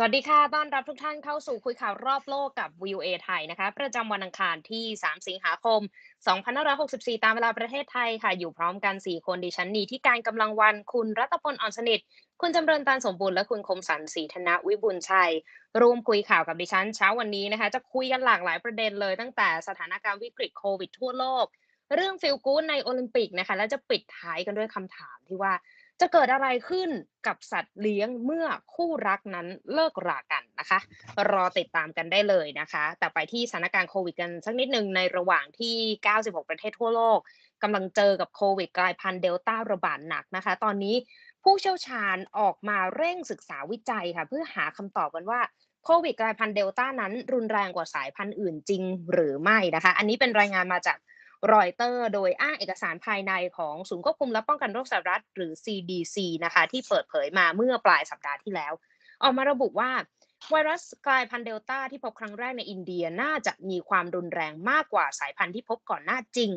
สวัสดีค่ะ ต้อนรับทุกท่านเข้าสู่คุยข่าวรอบโลกกับ VOA ไทยนะคะ ประจำวันอังคารที่ 3 สิงหาคม 2564 ตามเวลาประเทศไทยค่ะ อยู่พร้อมกัน 4 คนดิฉันนีที่การกำลังวัน คุณรัตพลอ่อนสนิท คุณจำเริญตานสมบูรณ์และคุณคมสันศรีธนวิบุญชัย ร่วมคุยข่าวกับดิฉันเช้าวันนี้นะคะ จะคุยกันหลากหลายประเด็นเลย ตั้งแต่สถานการณ์วิกฤตโควิดทั่วโลก เรื่องฟิลกู๊ดในโอลิมปิกนะคะ และจะปิดท้ายกันด้วยคำถามที่ว่า จะเกิดอะไรขึ้นกับสัตว์เลี้ยงเมื่อคู่รักนั้นเลิกรากันนะคะ รอติดตามกันได้เลยนะคะ แต่ไปที่สถานการณ์โควิดกันสักนิดหนึ่งในระหว่างที่ 96 ประเทศทั่วโลกกำลังเจอกับโควิดกลายพันธุ์เดลต้าระบาดหนักนะคะ ตอนนี้ผู้เชี่ยวชาญออกมาเร่งศึกษาวิจัยค่ะ เพื่อหาคำตอบกันว่าโควิดกลายพันธุ์เดลต้านั้นรุนแรงกว่าสายพันธุ์อื่นจริงหรือไม่นะคะ อันนี้เป็นรายงานมาจาก รอยเตอร์โดยอ้างเอกสารภายในของศูนย์ควบคุมและป้องกันโรคสหรัฐ หรือ CDC นะคะที่เปิดเผยมาเมื่อปลายสัปดาห์ที่แล้ว ออกมาระบุว่าไวรัสกลายพันธุ์เดลต้าที่พบครั้งแรกในอินเดียน่าจะมีความรุนแรงมากกว่าสายพันธุ์ที่พบก่อนหน้าจริง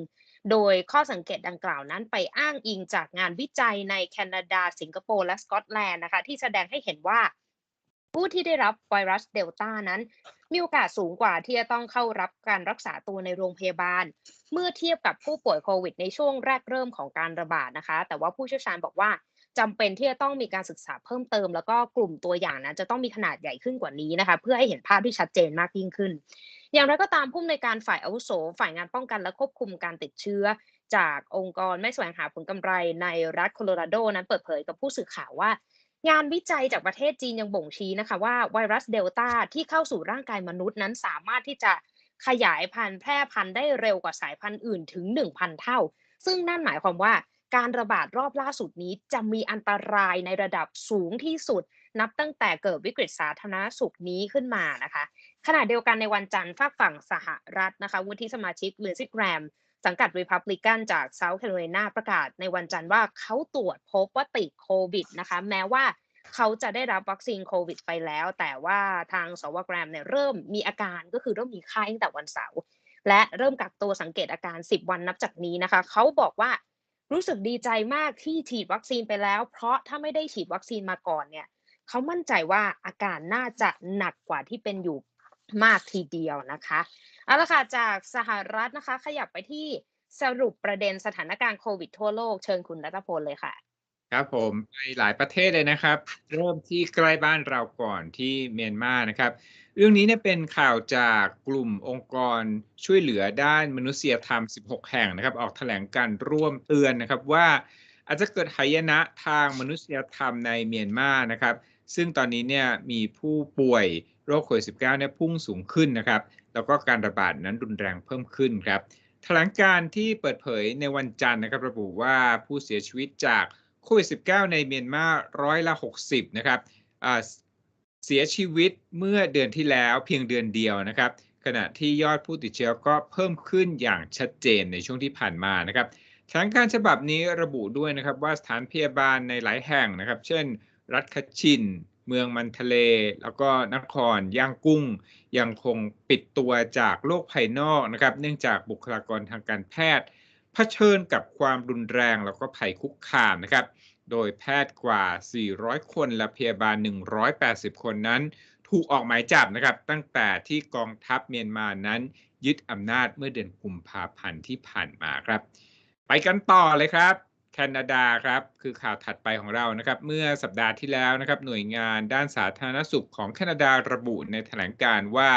โดยข้อสังเกตดังกล่าวนั้นไปอ้างอิงจากงานวิจัยในแคนาดา สิงคโปร์ และสกอตแลนด์นะคะที่แสดงให้เห็นว่า ผู้ที่ได้รับไวรัสเดลต้านั้น มีโอกาสสูงกว่าที่จะต้องเข้ารับการรักษาตัวในโรงพยาบาล เมื่อเทียบกับผู้ป่วยโควิด ในช่วงแรกเริ่มของการระบาดนะคะ แต่ว่าผู้เชี่ยวชาญบอกว่าจำเป็นที่จะต้องมีการศึกษาเพิ่มเติม แล้วก็กลุ่มตัวอย่างนั้นจะต้องมีขนาดใหญ่ขึ้นกว่านี้นะคะ เพื่อให้เห็นภาพที่ชัดเจนมากยิ่งขึ้น อย่างไรก็ตามผู้อำนวยการฝ่ายอาวุโส ฝ่ายงานป้องกันและควบคุมการติดเชื้อ จากองค์กรไม่แสวงหาผลกำไรในรัฐโคโลราโดนั้นเปิดเผยกับผู้สื่อข่าวว่า งานวิจัยจากประเทศจีนยังบ่งชี้นะคะว่าไวรัสเดลต้าที่เข้าสู่ร่างกายมนุษย์นั้นสามารถที่จะขยายพันธุ์แพร่พันธุ์ได้เร็วกว่าสายพันธุ์อื่นถึง 1,000 เท่า ซึ่งนั่นหมายความว่าการระบาดรอบล่าสุดนี้จะมีอันตรายในระดับสูงที่สุด นับตั้งแต่เกิดวิกฤตสาธารณสุขนี้ขึ้นมานะคะขณะเดียวกันในวันจันทร์ฝากฝั่งสหรัฐนะคะวุฒิสมาชิกเลซิแกรม สังกัดรีพับลิกันจากเซาท์แคโรไลนาประกาศในวันจันทร์ว่าเขาตรวจพบว่าติดโควิดนะคะ แม้ว่าเขาจะได้รับวัคซีนโควิดไปแล้ว แต่ว่าทางสวแกรมเนี่ยเริ่มมีอาการก็คือเริ่มมีไข้ตั้งแต่วันเสาร์และเริ่มกักตัวสังเกตอาการ 10 วันนับจากนี้นะคะ เขาบอกว่ารู้สึกดีใจมากที่ฉีดวัคซีนไปแล้ว เพราะถ้าไม่ได้ฉีดวัคซีนมาก่อนเนี่ยเขามั่นใจว่าอาการน่าจะหนักกว่าที่เป็นอยู่ มากทีเดียวนะคะเอาละค่ะจากสหรัฐนะคะ ขยับไปที่สรุปประเด็นสถานการณ์โควิดทั่วโลกเชิญคุณรัตพลเลยค่ะ ครับผมไปหลายประเทศเลยนะครับ เริ่มที่ใกล้บ้านเราก่อนที่เมียนมานะครับ เรื่องนี้เนี่ยเป็นข่าวจากกลุ่มองค์กรช่วยเหลือด้านมนุษยธรรม 16 แห่งนะครับ ออกแถลงการร่วมเตือนนะครับว่าอาจจะเกิดหายนะทางมนุษยธรรมในเมียนมานะครับ ซึ่งตอนนี้เนี่ยมีผู้ป่วย โรคโควิด -19 เนี่ยพุ่งสูงขึ้นนะครับ แล้วก็การระบาดนั้นรุนแรงเพิ่มขึ้นครับแถลงการที่เปิดเผยในวันจันทร์นะครับระบุว่าผู้เสียชีวิตจากโควิด -19 ในเมียนมาร้อยละ 60 นะครับเสียชีวิตเมื่อเดือนที่แล้วเพียงเดือนเดียวนะครับ ขณะที่ยอดผู้ติดเชื้อก็เพิ่มขึ้นอย่างชัดเจนในช่วงที่ผ่านมานะครับแถลงการฉบับนี้ระบุด้วยนะครับว่าสถานพยาบาลในหลายแห่งนะครับ เช่น รัฐคัชิน เมืองมันทะเล แล้วก็นครย่างกุ้ง ยังคงปิดตัวจากโลกภายนอกนะครับ เนื่องจากบุคลากรทางการแพทย์เผชิญกับความรุนแรงแล้วก็ภัยคุกคามนะครับ โดยแพทย์กว่า 400 คนและพยาบาล 180 คนนั้น ถูกออกหมายจับนะครับ ตั้งแต่ที่กองทัพเมียนมานั้น ยึดอำนาจเมื่อเดือนกุมภาพันธ์ที่ผ่านมาครับ ไปกันต่อเลยครับ นาดาครับคือข่าวถัดไปของเรานะครับ เมื่อสัปดาห์ที่แล้วนะครับ หน่วยงานด้านสาธารณสุขของแคนาดาระบุในแถลงการว่า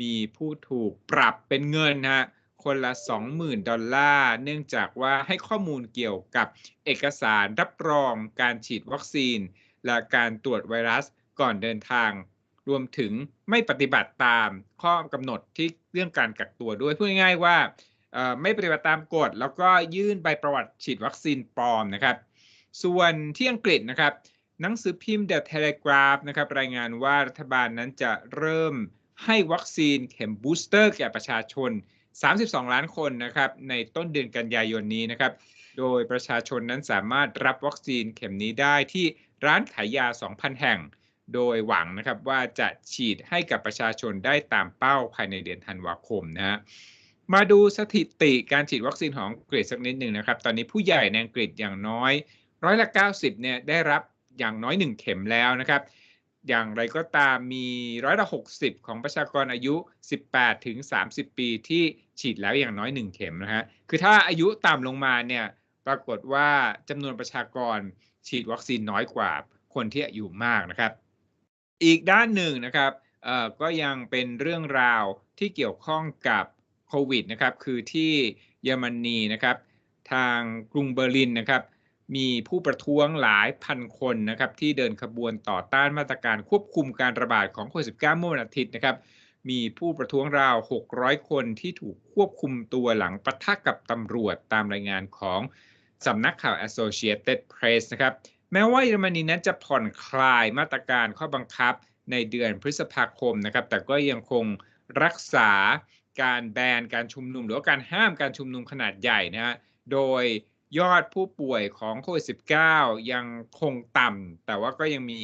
มีผู้ถูกปรับเป็นเงินฮะคนละ 20,000 ดอลลาร์ เนื่องจากว่าให้ข้อมูลเกี่ยวกับเอกสารรับรองการฉีดวัคซีน และการตรวจไวรัสก่อนเดินทาง รวมถึงไม่ปฏิบัติตามข้อกำหนดที่เรื่องการกักตัวด้วย พูดง่ายๆว่า ไม่ปฏิบัติตามกฎ แล้วก็ยื่นใบประวัติฉีดวัคซีนปลอมนะครับ ส่วนที่อังกฤษนะครับ หนังสือพิมพ์ The Telegraph นะครับรายงานว่ารัฐบาลนั้นจะเริ่มให้วัคซีนเข็มบูสเตอร์แก่ประชาชน 32 ล้านคนนะครับในต้นเดือนกันยายนนี้นะครับ โดยประชาชนนั้นสามารถรับวัคซีนเข็มนี้ได้ที่ร้านขายยา 2,000 แห่ง โดยหวังนะครับว่าจะฉีดให้กับประชาชนได้ตามเป้าภายในเดือนธันวาคมนะฮะ มาดูสถิติการฉีดวัคซีนของอังกฤษสักนิดหนึ่งนะครับ ตอนนี้ผู้ใหญ่ในอังกฤษอย่างน้อยร้อยละ 90เนี่ยได้รับอย่างน้อย 1 เข็มแล้วนะครับ อย่างไรก็ตามมีร้อยละ 60 ของประชากรอายุ 18 ถึง 30 ปีที่ฉีดแล้วอย่างน้อย 1 เข็มนะฮะ คือถ้าอายุต่ำลงมาเนี่ยปรากฏว่าจำนวนประชากรฉีดวัคซีนน้อยกว่าคนที่อายุมากนะครับ อีกด้านหนึ่งนะครับก็ยังเป็นเรื่องราวที่เกี่ยวข้องกับ โควิดนะครับคือที่เยอรมนีนะครับ ทางกรุงเบอร์ลินนะครับ มีผู้ประท้วงหลายพันคนนะครับที่เดินขบวนต่อต้านมาตรการควบคุมการระบาดของโควิด -19 เมื่อวันอาทิตย์นะครับ มีผู้ประท้วงราว 600 คนที่ถูกควบคุมตัวหลังปะทะกับตำรวจตามรายงานของสำนักข่าว Associated Press นะครับ แม้ว่าเยอรมนีนั้นจะผ่อนคลายมาตรการข้อบังคับในเดือนพฤษภาคมนะครับ แต่ก็ยังคงรักษา การแบนการชุมนุม หรือว่าการห้ามการชุมนุมขนาดใหญ่นะฮะโดยยอดผู้ป่วยของโควิด -19 ยังคงต่ำแต่ว่าก็ยังมี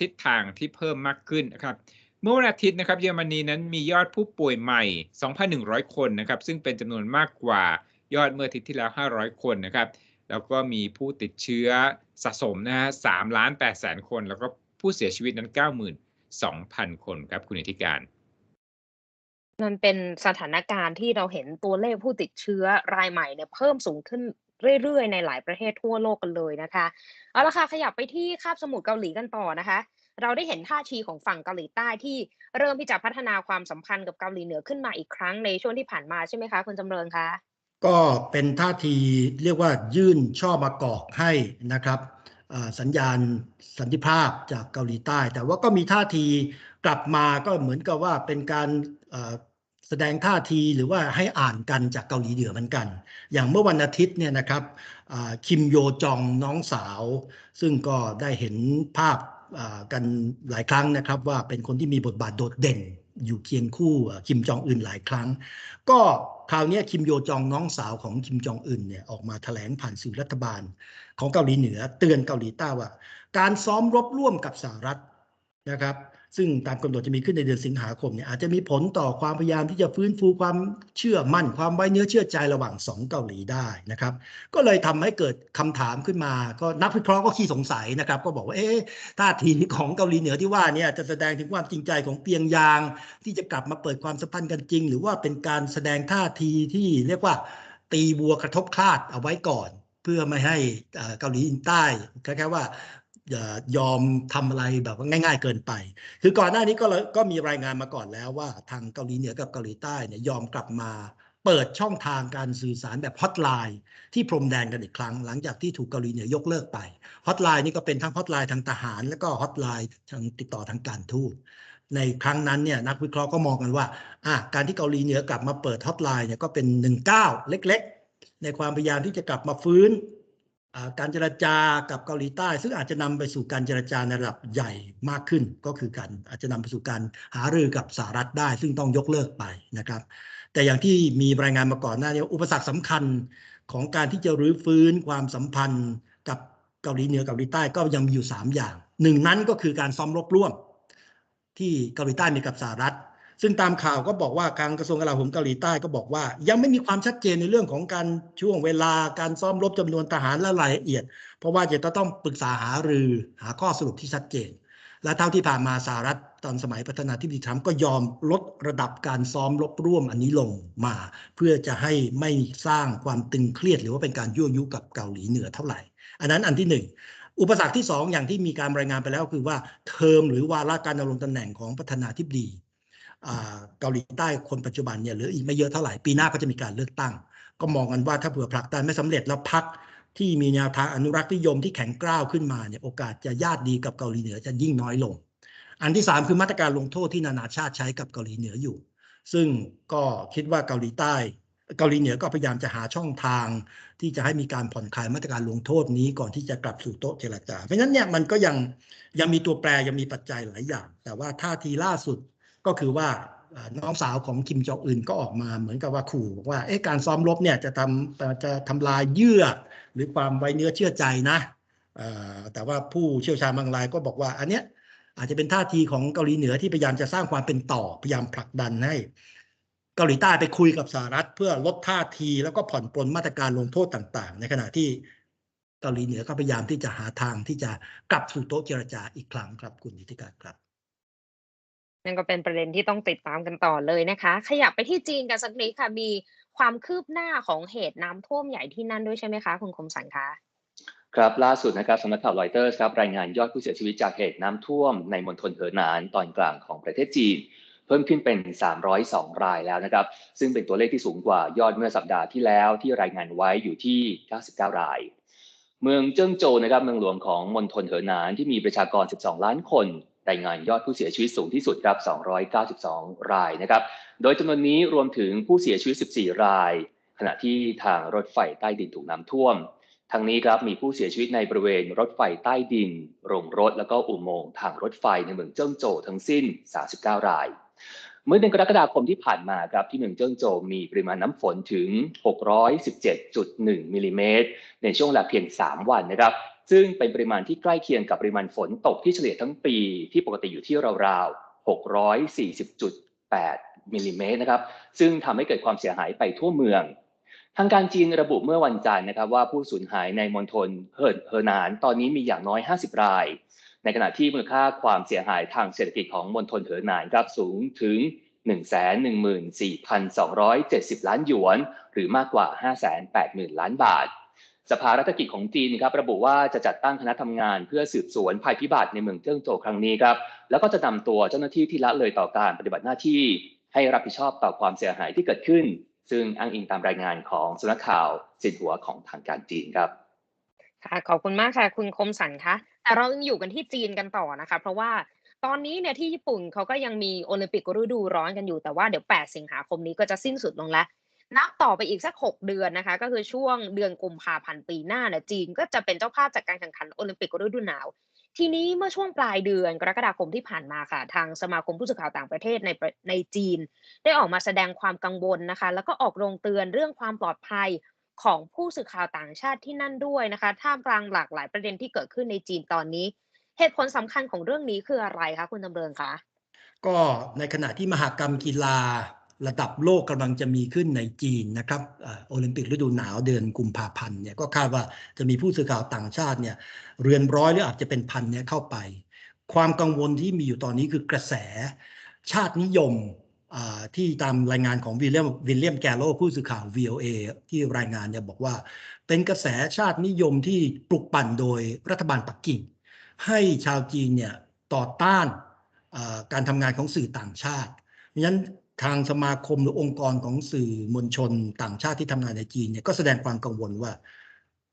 ทิศทางที่เพิ่มมากขึ้นนะครับเมื่อวันอาทิตย์นะครับเยอรมนีนั้นมียอดผู้ป่วยใหม่ 2,100 คนนะครับซึ่งเป็นจำนวนมากกว่ายอดเมื่ออาทิตย์ที่แล้ว 500 คนนะครับแล้วก็มีผู้ติดเชื้อสะสมนะฮะ3ล้าน8แสนคน แล้วก็ผู้เสียชีวิตนั้น 92,000 คนครับคุณอิทธิการ มันเป็นสถานการณ์ที่เราเห็นตัวเลขผู้ติดเชื้อรายใหม่เนี่ยเพิ่มสูงขึ้นเรื่อยๆ ในหลายประเทศทั่วโลกกันเลยนะคะ เอาละค่ะขยับไปที่คาบสมุทรเกาหลีกันต่อนะคะ เราได้เห็นท่าทีของฝั่งเกาหลีใต้ที่เริ่มที่จะพัฒนาความสัมพันธ์กับเกาหลีเหนือขึ้นมาอีกครั้งในช่วงที่ผ่านมาใช่ไหมคะคุณจำเริญคะก็เป็นท่าทีเรียกว่ายื่นช่อมากอกให้นะครับสัญญาณสันติภาพจากเกาหลีใต้ แต่ว่าก็มีท่าทีกลับมาก็เหมือนกับว่าเป็นการ แสดงท่าทีหรือว่าให้อ่านกันจากเกาหลีเหนือเหมือนกัน อย่างเมื่อวันอาทิตย์เนี่ยนะครับคิมโยจองน้องสาว ซึ่งก็ได้เห็นภาพกันหลายครั้งนะครับ ว่าเป็นคนที่มีบทบาทโดดเด่น อยู่เคียงคู่คิมจองอึนหลายครั้ง ก็คราวนี้คิมโยจองน้องสาวของคิมจองอึนเนี่ยออกมาแถลงผ่านสื่อรัฐบาล ของเกาหลีเหนือ เตือนเกาหลีใต้ว่า การซ้อมรบร่วมกับสหรัฐนะครับ ซึ่งตามกำหนดจะมีขึ้นในเดือนสิงหาคมเนี่ยอาจจะมีผลต่อความพยายามที่จะฟื้นฟูความเชื่อมั่น ความไว้เนื้อเชื่อใจระหว่างสองเกาหลีได้นะครับ ก็เลยทำให้เกิดคำถามขึ้นมา ก็นักวิเคราะห์ก็ขี้สงสัยนะครับ ก็บอกว่าเอ๊ะท่าทีของเกาหลีเหนือที่ว่าเนี่ยจะแสดงถึงความจริงใจของเปียงยาง ที่จะกลับมาเปิดความสัมพันธ์กันจริง หรือว่าเป็นการแสดงท่าทีที่เรียกว่า ตีบัวกระทบคลาดเอาไว้ก่อน เพื่อไม่ให้เกาหลีใต้แคล้ายๆว่า อย่ายอมทำอะไรแบบว่าง่าย ๆ เกินไป คือก่อนหน้านี้ก็เลยก็มีรายงานมาก่อนแล้วว่าทางเกาหลีเหนือกับเกาหลีใต้เนี่ยยอมกลับมาเปิดช่องทางการสื่อสารแบบฮอตไลน์ที่พรมแดนกันอีกครั้ง หลังจากที่ถูกเกาหลีเหนือยกเลิกไปฮอตไลน์นี่ก็เป็นทั้งฮอตไลน์ทางทหาร แล้วก็ฮอตไลน์ทางติดต่อทางการทูตในครั้งนั้นเนี่ยนักวิเคราะห์ก็มองกันว่าอะการที่เกาหลีเหนือกลับมาเปิดฮอตไลน์เนี่ยก็เป็นหนึ่งก้าวเล็ก ๆ ในความพยายามที่จะกลับมาฟื้น การเจรจากับเกาหลีใต้ ซึ่งอาจจะนำไปสู่การเจรจาในระดับใหญ่มากขึ้น ก็คือการอาจจะนำไปสู่การหารือกับสหรัฐได้ ซึ่งต้องยกเลิกไปนะครับ แต่อย่างที่มีรายงานมาก่อนหน้านี้อุปสรรคสำคัญของการที่จะรื้อฟื้นความสัมพันธ์กับเกาหลีเหนือเกาหลีใต้ก็ยังมีอยู่ 3 อย่างหนึ่งนั้นก็คือการซ้อมรบร่วม ที่เกาหลีใต้มีกับสหรัฐ ซึ่งตามข่าวก็บอกว่าการกระทรวงกลาโหมเกาหลีใต้ก็บอกว่า ยังไม่มีความชัดเจนในเรื่องของการช่วงเวลาการซ้อมรบจำนวนทหารและรายละเอียด เพราะว่าจะต้องปรึกษาหารือหาข้อสรุปที่ชัดเจน และเท่าที่ผ่านมาสหรัฐตอนสมัยประธานาธิบดีทรัมป์ก็ยอมลดระดับการซ้อมรบร่วมอันนี้ลงมา เพื่อจะให้ไม่สร้างความตึงเครียด หรือว่าเป็นการยั่วยุกับเกาหลีเหนือเท่าไหร่ อันนั้นอันที่หนึ่งอุปสรรคที่สองอย่างที่มีการรายงานไปแล้วคือว่าเทอมหรือวาระการดำรงตำแหน่งของประธานาธิบดี เกาหลีใต้คนปัจจุบันเนี่ยเหลืออีกไม่เยอะเท่าไหร่ปีหน้าก็จะมีการเลือกตั้ง ก็มองกันว่าถ้าเผื่อผลักดันไม่สำเร็จแล้วพักที่มีแนวทางอนุรักษ์นิยมที่แข็งกร้าวขึ้นมาเนี่ยโอกาสจะญาติดีกับเกาหลีเหนือจะยิ่งน้อยลง อันที่สามคือมาตรการลงโทษที่นานาชาติใช้กับเกาหลีเหนืออยู่ ซึ่งก็คิดว่าเกาหลีใต้ เกาหลีเหนือก็พยายามจะหาช่องทาง ที่จะให้มีการผ่อนคลายมาตรการลงโทษนี้ก่อนที่จะกลับสู่โต๊ะเจรจาเพราะฉะนั้นเนี่ยมันก็ยังยังมีตัวแปรยังมีปัจจัยหลายอย่าง แต่ว่าท่าทีล่าสุด ก็คือว่าน้องสาวของคิมจองอึนก็ออกมาเหมือนกับว่าขู่บอกว่าเอ๊ะการซ้อมรบเนี่ยจะทำจะทำลายเยื่อ หรือความไว้เนื้อเชื่อใจนะแต่ว่าผู้เชี่ยวชาญบางรายก็บอกว่าอันเนี้ยอาจจะเป็นท่าทีของเกาหลีเหนือที่พยายามจะสร้างความเป็นต่อพยายามผลักดันให้ เกาหลีใต้ไปคุยกับสหรัฐ เพื่อลดท่าทีแล้วก็ผ่อนปลนมาตรการลงโทษต่าง ๆ ในขณะที่เกาหลีเหนือก็พยายามที่จะหาทางที่จะกลับสู่โต๊ะเจรจาอีกครั้งครับคุณนิติการครับ นั่นก็เป็นประเด็นที่ต้องติดตามกันต่อเลยนะคะ ขยับไปที่จีนกันสักนิดค่ะมีความคืบหน้าของเหตุน้ำท่วมใหญ่ที่นั่นด้วยใช่ไหมคะคุณคมสันคะครับล่าสุดนะครับสำนักข่าวรอยเตอร์ครับรายงานยอดผู้เสียชีวิตจากเหตุน้ำท่วม ในมณฑลเหอหนานตอนกลางของประเทศจีน เพิ่มขึ้นเป็น 302 รายแล้วนะครับ ซึ่งเป็นตัวเลขที่สูงกว่ายอดเมื่อสัปดาห์ที่แล้วที่รายงานไว้อยู่ที่ 99 ราย เมืองเจิ้งโจวนะครับเมืองหลวงของมณฑลเหอหนานที่มีประชากร 12 ล้านคน รายงานยอดผู้เสียชีวิตสูงที่สุดครับ 292 รายนะครับ โดยจำนวนนี้รวมถึงผู้เสียชีวิต 14 ราย ขณะที่ทางรถไฟใต้ดินถูกน้ำท่วม ทั้งนี้ครับมีผู้เสียชีวิตในบริเวณรถไฟใต้ดิน โรงรถ แล้วก็อุโมงค์ทางรถไฟในเมืองเจิ้งโจวทั้งสิ้น 39 ราย เมื่อเดือนกรกฎาคมที่ผ่านมาครับที่เมืองเจิ้งโจวมีปริมาณน้ำฝนถึง 617.1 มิลลิเมตรในช่วงเวลาเพียง 3 วันนะครับ ซึ่งเป็นปริมาณที่ใกล้เคียงกับปริมาณฝนตกที่เฉลี่ยทั้งปีที่ปกติอยู่ที่ราวๆ 640.8 มิลลิเมตรนะครับ ซึ่งทำให้เกิดความเสียหายไปทั่วเมือง ทางการจีนระบุเมื่อวันจันทร์นะครับว่าผู้สูญหายในมณฑลเฮิร์เฮอหนาน ตอนนี้มีอย่างน้อย 50 ราย ในขณะที่มูลค่าความเสียหายทางเศรษฐกิจของมณฑลเหินหนานครับสูงถึง 114,270 ล้านหยวน หรือมากกว่า 580,000 ล้านบาท สภารัฐกิจของจีนครับระบุว่าจะจัดตั้งคณะทำงานเพื่อสืบสวนภัยพิบัติในเมืองเจิ้งโจวครั้งนี้ครับแล้วก็จะนำตัวเจ้าหน้าที่ที่ละเลยต่อการปฏิบัติหน้าที่ ให้รับผิดชอบต่อความเสียหายที่เกิดขึ้น ซึ่งอ้างอิงตามรายงานของสำนักข่าวสินหัวของทางการจีนครับค่ะขอบคุณมากค่ะคุณคมสันคะแต่เรายังอยู่กันที่จีนกันต่อนะคะ เพราะว่าตอนนี้เนี่ยที่ญี่ปุ่นเขาก็ยังมีโอลิมปิกฤดูร้อนกันอยู่แต่ว่าเดี๋ยว 8 สิงหาคมนี้ก็จะสิ้นสุดลงแล้ว นับต่อไปอีกสัก 6 เดือนนะคะ ก็คือช่วงเดือนกุมภาพันธ์ปีหน้าเนี่ยจีนก็จะเป็นเจ้าภาพจัดการแข่งขันโอลิมปิกฤดูหนาว ทีนี้เมื่อช่วงปลายเดือนกรกฎาคมที่ผ่านมาค่ะ ทางสมาคมผู้สื่อข่าวต่างประเทศในในจีน ได้ออกมาแสดงความกังวลนะคะ แล้วก็ออกโรงเตือนเรื่องความปลอดภัยของผู้สื่อข่าวต่างชาติที่นั่นด้วยนะคะท่ามกลางหลากหลายประเด็นที่เกิดขึ้นในจีนตอนนี้ เหตุผลสำคัญของเรื่องนี้คืออะไรคะคุณจำเริญคะก็ในขณะที่มหากรรมกีฬา ระดับโลกกำลังจะมีขึ้นในจีนนะครับโอลิมปิกฤดูหนาวเดือนกุมภาพันธ์เนี่ยก็คาดว่าจะมีผู้สื่อข่าวต่างชาติเนี่ยเรือนร้อยหรืออาจจะเป็นพันเนี่ยเข้าไป ความกังวลที่มีอยู่ตอนนี้คือกระแสชาตินิยมที่ตามรายงานของวิลเลียมวิลเลียมแกโลผู้สื่อข่าว VOA ที่รายงานเนี่ยบอกว่า เป็นกระแสชาตินิยมที่ปลุกปั่นโดยรัฐบาลปักกิ่ง ให้ชาวจีนเนี่ยต่อต้านการทำงานของสื่อต่างชาติเพราะฉะนั้น ทางสมาคมหรือองค์กรของสื่อมวลชนต่างชาติที่ทำงานในจีนเนี่ยก็แสดงความกังวลว่า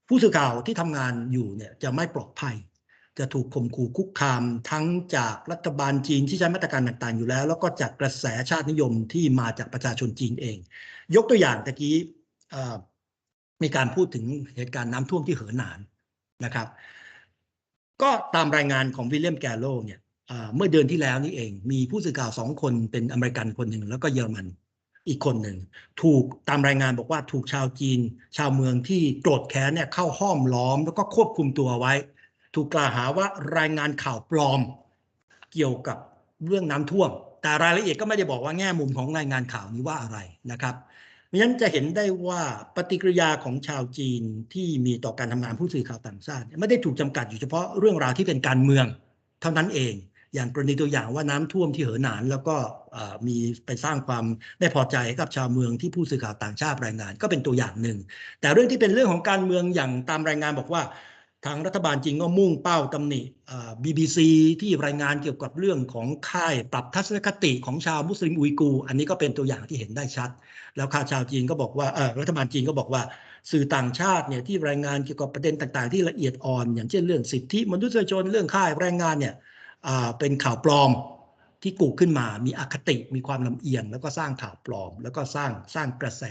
ผู้สื่อข่าวที่ทำงานอยู่เนี่ยจะไม่ปลอดภัย จะถูกข่มขู่คุกคามทั้งจากรัฐบาลจีนที่ใช้มาตรการต่างๆอยู่แล้ว แล้วก็จากกระแสชาตินิยมที่มาจากประชาชนจีนเอง ยกตัวอย่างตะกี้มีการพูดถึงเหตุการณ์น้ำท่วมที่เหอหนานนะครับ ก็ตามรายงานของวิลเลียมแกโลเนี่ย เมื่อเดือนที่แล้วนี่เอง มีผู้สื่อข่าวสองคนเป็นอเมริกันคนหนึ่งแล้วก็เยอรมันอีกคนหนึ่ง ถูกตามรายงานบอกว่าถูกชาวจีน ชาวเมืองที่โกรธแค้นเนี่ยเข้าห้อมล้อมแล้วก็ควบคุมตัวไว้ ถูกกล่าวหาว่ารายงานข่าวปลอม เกี่ยวกับเรื่องน้ำท่วม แต่รายละเอียดก็ไม่ได้บอกว่าแง่มุมของรายงานข่าวนี้ว่าอะไรนะครับเพราะฉะนั้นจะเห็นได้ว่าปฏิกิริยาของชาวจีนที่มีต่อการทำงานผู้สื่อข่าวต่างชาติ ไม่ได้ถูกจำกัดอยู่เฉพาะเรื่องราวที่เป็นการเมือง เท่านั้นเอง อย่างกรณีตัวอย่างว่าน้ำท่วมที่เหอหนาน แล้วก็มีไปสร้างความไม่พอใจกับชาวเมืองที่ผู้สื่อข่าวต่างชาติรายงาน ก็เป็นตัวอย่างหนึ่ง แต่เรื่องที่เป็นเรื่องของการเมืองอย่างตามรายงานบอกว่า ทางรัฐบาลจีนก็มุ่งเป้าตำหนิ BBC ที่รายงานเกี่ยวกับเรื่องของค่ายปรับทัศนคติของชาวมุสลิมอุยกู อันนี้ก็เป็นตัวอย่างที่เห็นได้ชัด แล้วข่าวชาวจีนก็บอกว่ารัฐบาลจีนก็บอกว่าสื่อต่างชาติเนี่ยที่รายงานเกี่ยวกับประเด็นต่างๆ ที่ละเอียดอ่อน อย่างเช่นเรื่องสิทธิมนุษยชนเรื่องค่ายแรงงานเนี่ย เป็นข่าวปลอมที่กูขึ้นมา มีอคติมีความลำเอียง แล้วก็สร้างข่าวปลอม แล้วก็สร้างสร้างกระแส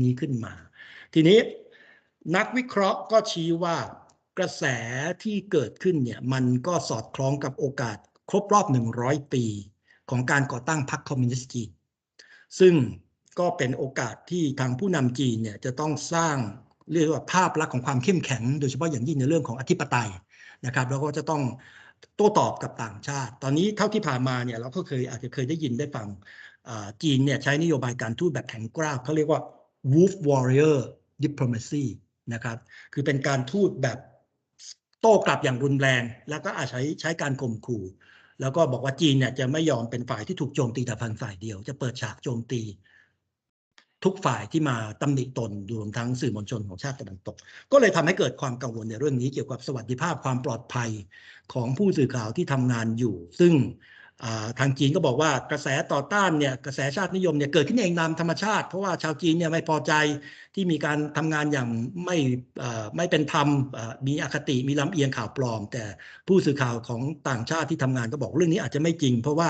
นี้ขึ้นมา ทีนี้นักวิเคราะห์ก็ชี้ว่ากระแสที่เกิดขึ้นเนี่ยมันก็สอดคล้องกับโอกาสครบรอบ 100 ปี ของการก่อตั้งพรรคคอมมิวนิสต์จีนซึ่งก็เป็นโอกาสที่ทางผู้นำจีนเนี่ยจะต้องสร้างเรียกว่าภาพลักษณ์ของความเข้มแข็ง โดยเฉพาะอย่างยิ่งในเรื่องของอธิปไตยนะครับ แล้วก็จะต้อง โต้ตอบกับต่างชาติ ตอนนี้เท่าที่ผ่านมาเนี่ยเราก็เคยอาจจะเคยได้ยินได้ฟังจีนเนี่ยใช้นโยบายการทูตแบบแข็งกร้าวเขาเรียกว่า wolf warrior diplomacy นะครับ คือเป็นการทูตแบบโต้กลับอย่างรุนแรง แล้วก็อาจใช้ใช้การข่มขู่ แล้วก็บอกว่าจีนเนี่ยจะไม่ยอมเป็นฝ่ายที่ถูกโจมตีแต่เพียงฝ่ายเดียว จะเปิดฉากโจมตี ทุกฝ่ายที่มาตำหนิตนรวมทั้งสื่อมวลชนของชาติตะวันตก ก็เลยทำให้เกิดความกังวลในเรื่องนี้เกี่ยวกับสวัสดิภาพความปลอดภัยของผู้สื่อข่าวที่ทำงานอยู่ ซึ่งทางจีนก็บอกว่ากระแสต่อต้านเนี่ยกระแสชาตินิยมเนี่ยเกิดขึ้นเองตามธรรมชาติ เพราะว่าชาวจีนเนี่ยไม่พอใจที่มีการทำงานอย่างไม่ไม่เป็นธรรมมีอคติมีลำเอียงข่าวปลอม แต่ผู้สื่อข่าวของต่างชาติที่ทำงานก็บอกเรื่องนี้อาจจะไม่จริง เพราะว่า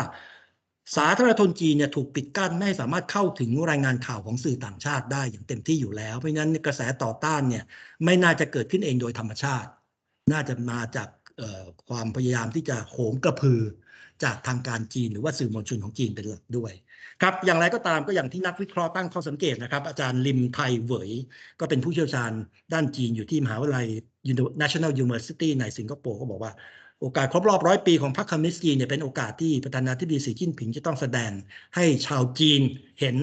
สาธารณชนจีนเนี่ยถูกปิดกั้นไม่ให้สามารถเข้าถึงรายงานข่าวของสื่อต่างชาติได้อย่างเต็มที่อยู่แล้ว เพราะฉะนั้นกระแสต่อต้านเนี่ยไม่น่าจะเกิดขึ้นเองโดยธรรมชาติ น่าจะมาจากความพยายามที่จะโหมกระพือจากทางการจีนหรือว่าสื่อมวลชนของจีนเป็นหลักด้วยครับอย่างไรก็ตามก็อย่างที่นักวิเคราะห์ตั้งข้อสังเกตนะครับ อาจารย์ลิมไทเหวยก็เป็นผู้เชี่ยวชาญด้านจีนอยู่ที่มหาวิทยาลัย National University ในสิงคโปร์ก็บอกว่า โอกาสครบรอบร้อยปีของพรรคคอมมิวนิสต์จีนเนี่ยเป็นโอกาสที่ประธานาธิบดีสีจิ้นผิงจะต้องแสดงให้ชาวจีนเห็น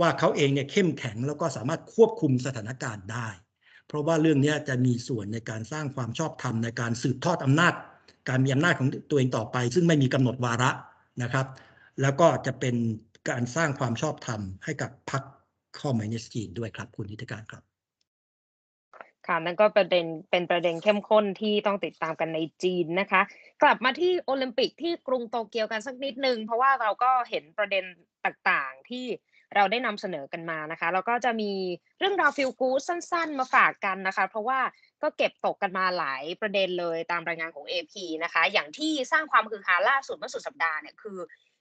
ว่าเขาเองเนี่ยเข้มแข็งแล้วก็สามารถควบคุมสถานการณ์ได้ เพราะว่าเรื่องนี้จะมีส่วนในการสร้างความชอบธรรมในการสืบทอดอำนาจ การมีอำนาจของตัวเองต่อไป ซึ่งไม่มีกำหนดวาระนะครับ แล้วก็จะเป็นการสร้างความชอบธรรมให้กับพรรคคอมมิวนิสต์จีนด้วยครับคุณนิติการครับ ค่ะนั่นก็ประเด็นเป็นประเด็นเข้มข้นที่ต้องติดตามกันในจีนนะคะ กลับมาที่โอลิมปิกที่กรุงโตเกียวกันสักนิดนึง เพราะว่าเราก็เห็นประเด็นต่างๆที่เราได้นำเสนอกันมานะคะ แล้วก็จะมีเรื่องราวฟิลกูสั้น ๆ มาฝากกันนะคะ เพราะว่าก็เก็บตกกันมาหลายประเด็นเลยตามรายงานของ AP นะคะ อย่างที่สร้างความคือฮาล่าสุดเมื่อสุดสัปดาห์เนี่ยคือ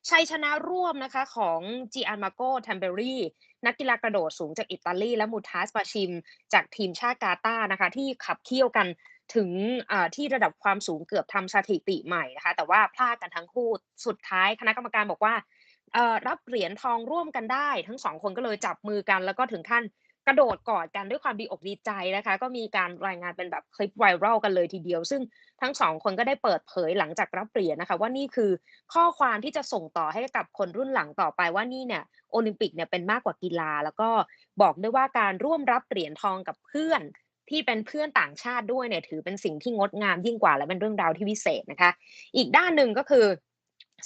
ชัยชนะร่วมนะคะของจีอันมาโกแทมเบอรี่นักกีฬากระโดดสูงจากอิตาลี และมูทัสปาชิม จากทีมชาติกาตาร์นะคะ ที่ขับเคี่ยวกันถึงที่ระดับความสูงเกือบทำสถิติใหม่นะคะ แต่ว่าพลาดกันทั้งคู่สุดท้ายคณะกรรมการบอกว่ารับเหรียญทองร่วมกันได้ ทั้งสองคนก็เลยจับมือกัน แล้วก็ถึงขั้น กระโดดกอดกันด้วยความดีอกดีใจนะคะ ก็มีการรายงานเป็นแบบคลิปไวรัลกันเลยทีเดียว ซึ่งทั้งสองคนก็ได้เปิดเผยหลังจากรับเหรียญนะคะ ว่านี่คือข้อความที่จะส่งต่อให้กับคนรุ่นหลังต่อไปว่านี่เนี่ยโอลิมปิกเนี่ยเป็นมากกว่ากีฬา แล้วก็บอกด้วยว่าการร่วมรับเหรียญทองกับเพื่อนที่เป็นเพื่อนต่างชาติด้วยเนี่ยถือเป็นสิ่งที่งดงามยิ่งกว่าและเป็นเรื่องราวที่วิเศษนะคะ อีกด้านหนึ่งก็คือ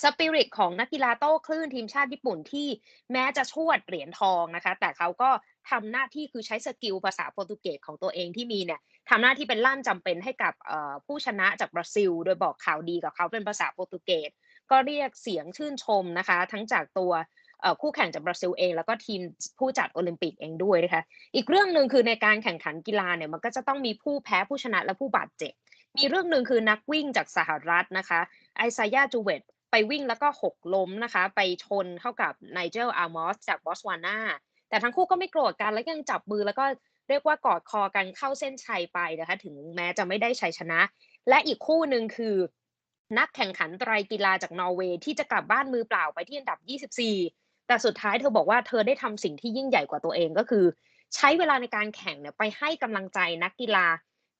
สปิริตของนักกีฬาโต้คลื่นทีมชาติญี่ปุ่นที่แม้จะชวดเหรียญทองนะคะ แต่เขาก็ ทำหน้าที่คือใช้สกิลภาษาโปรตุเกสของตัวเองที่มีเนี่ยทำหน้าที่เป็นล่ามจำเป็นให้กับผู้ชนะจากบราซิล โดยบอกข่าวดีกับเขาเป็นภาษาโปรตุเกสก็เรียกเสียงชื่นชมนะคะ ทั้งจากตัวคู่แข่งจากบราซิลเอง แล้วก็ทีมผู้จัดโอลิมปิกเองด้วยนะคะอีกเรื่องหนึ่งคือในการแข่งขันกีฬาเนี่ยมันก็จะต้องมีผู้แพ้ผู้ชนะและผู้บาดเจ็บมีเรื่องหนึ่งคือนักวิ่งจากสหรัฐนะคะไอซายาจูเวตไปวิ่งแล้วก็หกล้มนะคะ ไปชนเข้ากับไนเจลอาร์มอสจากบอสวานา แต่ทั้งคู่ก็ไม่โกรธกันและยังจับมือแล้วก็เรียกว่ากอดคอกันเข้าเส้นชัยไปนะคะ ถึงแม้จะไม่ได้ชัยชนะ และอีกคู่หนึ่งคือ นักแข่งขันไตรกีฬาจากนอร์เวย์ที่จะกลับบ้านมือเปล่าไปที่อันดับ 24 แต่สุดท้ายเธอบอกว่าเธอได้ทำสิ่งที่ยิ่งใหญ่กว่าตัวเองก็คือ ใช้เวลาในการแข่งเนี่ยไปให้กำลังใจนักกีฬา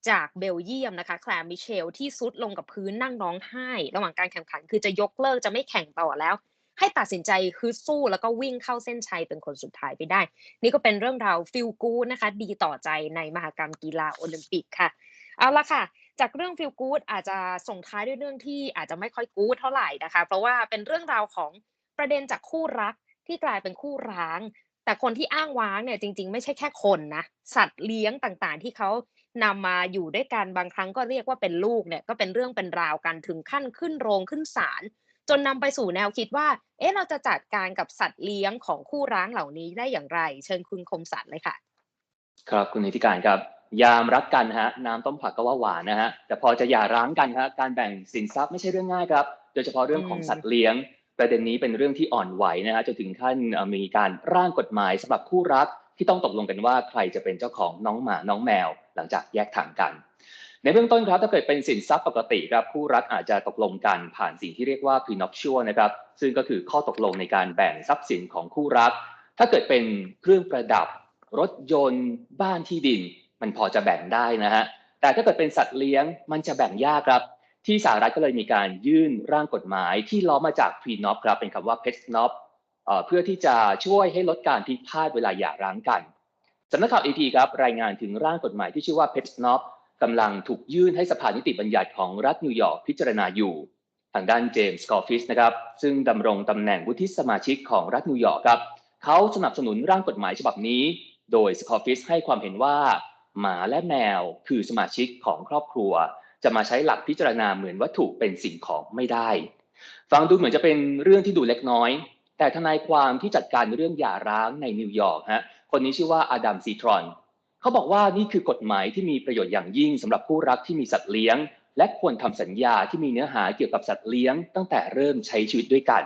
จากเบลเยียมนะคะแคลร์มิเชลที่ซุดลงกับพื้นนั่งร้องไห้ ระหว่างการแข่งขันคือจะยกเลิกจะไม่แข่งต่อแล้ว ให้ตัดสินใจคือสู้แล้วก็วิ่งเข้าเส้นชัยเป็นคนสุดท้ายไปได้ นี่ก็เป็นเรื่องราวฟิลกูนะคะ ดีต่อใจในมหกรรมกีฬาโอลิมปิกค่ะ เอาละค่ะ จากเรื่องฟิลกูดอาจจะส่งท้ายด้วยเรื่องที่อาจจะไม่ค่อยกูดเท่าไหร่นะคะ เพราะว่าเป็นเรื่องราวของประเด็นจากคู่รักที่กลายเป็นคู่ร้าง แต่คนที่อ้างว้างเนี่ยจริง ๆ ไม่ใช่แค่คนนะสัตว์เลี้ยงต่างๆ ที่เขานำมาอยู่ด้วยกันบางครั้งก็เรียกว่าเป็นลูกเนี่ยก็เป็นเรื่องเป็นราวกันถึงขั้นขึ้นโรงขึ้นศาล จนนำไปสู่แนวคิดว่า เอ๊ะเราจะจัดการกับสัตว์เลี้ยงของคู่ร้างเหล่านี้ได้อย่างไร เชิญคุณคมสันเลยค่ะ ครับคุณนิติการครับ ยามรักกันฮะน้ำต้มผักก็ว่าหวานนะฮะแต่พอจะหย่าร้างกันฮะการแบ่งสินทรัพย์ไม่ใช่เรื่องง่ายครับ โดยเฉพาะเรื่องของสัตว์เลี้ยง ประเด็นนี้เป็นเรื่องที่อ่อนไหวนะฮะจนถึงขั้นมีการร่างกฎหมายสำหรับคู่รักที่ต้องตกลงกันว่าใครจะเป็นเจ้าของน้องหมาน้องแมว หลังจากแยกทางกัน ในเบื้องต้นครับถ้าเกิดเป็นสินทรัพย์ปกติครับผู้รักอาจจะตกลงกันผ่านสิ่งที่เรียกว่า prenuptial นะครับซึ่งก็คือข้อตกลงในการแบ่งทรัพย์สินของคู่รัก ถ้าเกิดเป็นเครื่องประดับ รถยนต์ บ้านที่ดิน มันพอจะแบ่งได้นะฮะแต่ถ้าเกิดเป็นสัตว์เลี้ยงมันจะแบ่งยากครับ ที่สหรัฐก็เลยมีการยื่นร่างกฎหมายที่ล้อมาจาก prenup ครับเป็นคำว่า petnup เพื่อที่จะช่วยให้ลดการพิพาทเวลาหย่าร้างกันสำนักข่าว AP ครับรายงานถึงร่างกฎหมายที่ชื่อว่า p e t n o p กำลังถูกยื่นให้สภานิติบัญญัติของรัฐนิวยอร์กพิจารณาอยู่ ทางด้านเจมส์กอฟฟิสนะครับซึ่งดำรงตำแหน่งวุฒิสมาชิกของรัฐนิวยอร์กครับเขาสนับสนุนร่างกฎหมายฉบับนี้ โดยสกอฟฟิสให้ความเห็นว่า หมาและแมวคือสมาชิกของครอบครัว จะมาใช้หลักพิจารณาเหมือนวัตถุเป็นสิ่งของไม่ได้ ฟังดูเหมือนจะเป็นเรื่องที่ดูเล็กน้อย แต่ทนายความที่จัดการเรื่องหย่าร้างในนิวยอร์กฮะคนนี้ชื่อว่าอดัมซีทรอน เขาบอกว่านี่คือกฎหมายที่มีประโยชน์อย่างยิ่งสำหรับผู้รักที่มีสัตว์เลี้ยง และควรทำสัญญาที่มีเนื้อหาเกี่ยวกับสัตว์เลี้ยง ตั้งแต่เริ่มใช้ชีวิตด้วยกัน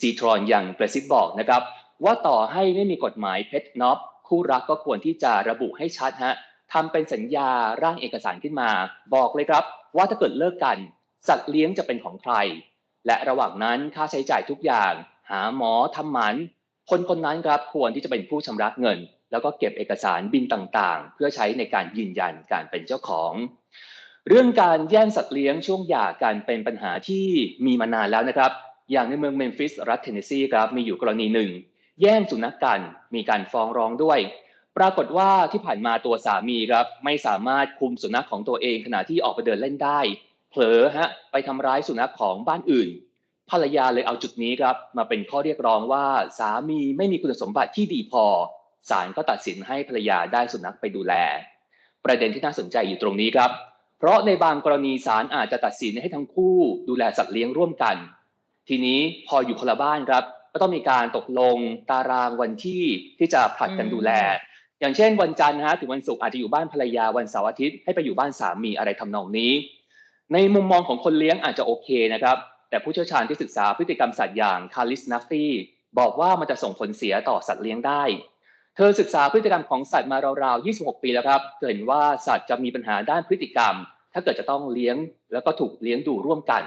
ซีทรอนยังกระซิบบอกนะครับ ว่าต่อให้ไม่มีกฎหมายเพชรน็อปคู่รักก็ควรที่จะระบุให้ชัดฮะทำเป็นสัญญาร่างเอกสารขึ้นมา บอกเลยครับ ว่าถ้าเกิดเลิกกัน สัตว์เลี้ยงจะเป็นของใคร และระหว่างนั้นค่าใช้จ่ายทุกอย่าง หาหมอทำหมันคนคนนั้นครับควรที่จะเป็นผู้ชำระเงิน แล้วก็เก็บเอกสารบินต่างๆ เพื่อใช้ในการยืนยันการเป็นเจ้าของ เรื่องการแย่งสัตว์เลี้ยงช่วงหย่ากันเป็นปัญหาที่มีมานานแล้วนะครับ อย่างในเมืองเมมฟิสรัฐเทนเนสซีครับมีอยู่กรณีหนึ่ง แย่งสุนัขกกันมีการฟ้องร้องด้วย ปรากฏว่าที่ผ่านมาตัวสามีครับไม่สามารถคุมสุนัขของตัวเองขณะที่ออกไปเดินเล่นได้ เผลอฮะไปทำร้ายสุนัขของบ้านอื่นภรรยาเลยเอาจุดนี้ครับมาเป็นข้อเรียกร้องว่าสามีไม่มีคุณสมบัติที่ดีพอ ศาลก็ตัดสินให้ภรรยาได้สุนัขไปดูแล ประเด็นที่น่าสนใจอยู่ตรงนี้ครับ เพราะในบางกรณีศาลอาจจะตัดสินให้ทั้งคู่ดูแลสัตว์เลี้ยงร่วมกัน ทีนี้พออยู่คนละบ้านครับ ก็ต้องมีการตกลงตารางวันที่ที่จะผลัดกันดูแล อย่างเช่น วันจันทร์ฮะถึงวันศุกร์อาจจะอยู่บ้านภรรยาวันเสาร์อาทิตย์ให้ไปอยู่บ้านสามีอะไรทำนองนี้ ในมุมมองของคนเลี้ยงอาจจะโอเคนะครับแต่ผู้เชี่ยวชาญที่ศึกษาพฤติกรรมสัตว์อย่างคาริสนัฟฟี่บอกว่ามันจะส่งผลเสียต่อสัตว์เลี้ยงได้ เธอศึกษาพฤติกรรมของสัตว์มาราวๆ 26 ปีแล้วครับ เธอเห็นว่าสัตว์จะมีปัญหาด้านพฤติกรรม ถ้าเกิดจะต้องเลี้ยงแล้วก็ถูกเลี้ยงดูร่วมกัน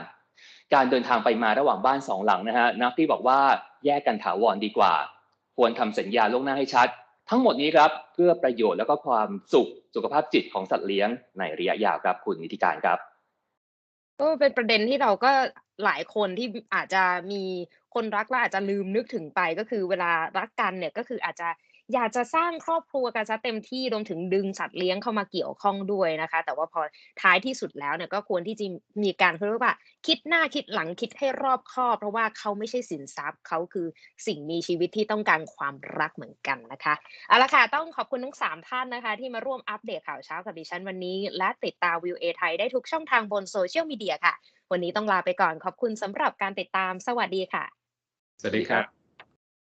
การเดินทางไปมาระหว่างบ้านสองหลังนะฮะนัฟฟี่บอกว่าแยกกันถาวรดีกว่า ควรทำสัญญาล่วงหน้าให้ชัด ทั้งหมดนี้ครับเพื่อประโยชน์แล้วก็ความสุขสุขภาพจิตของสัตว์เลี้ยงในระยะยาวครับคุณนิติการครับก็เป็นประเด็นที่เราก็หลายคนที่อาจจะมีคนรักแล้วอาจจะลืมนึกถึงไปก็คือเวลารักกันเนี่ยก็คืออาจจะ อยากจะสร้างครอบครัวกันซะเต็มที่รวมถึงดึงสัตว์เลี้ยงเข้ามาเกี่ยวข้องด้วยนะคะ แต่ว่าพอท้ายที่สุดแล้วเนี่ยก็ควรที่จะมีการเขาเรียกว่า คิดหน้าคิดหลังคิดให้รอบคอบ เพราะว่าเขาไม่ใช่สินทรัพย์เขาคือสิ่งมีชีวิตที่ต้องการความรักเหมือนกันนะคะเอาละค่ะต้องขอบคุณทั้งสามท่านนะคะ ที่มาร่วมอัปเดตข่าวเช้ากับดิฉันวันนี้ และติดตามวิวเอไทยได้ทุกช่องทางบนโซเชียลมีเดียค่ะ วันนี้ต้องลาไปก่อนขอบคุณสำหรับการติดตามสวัสดีค่ะ สวัสดีครับ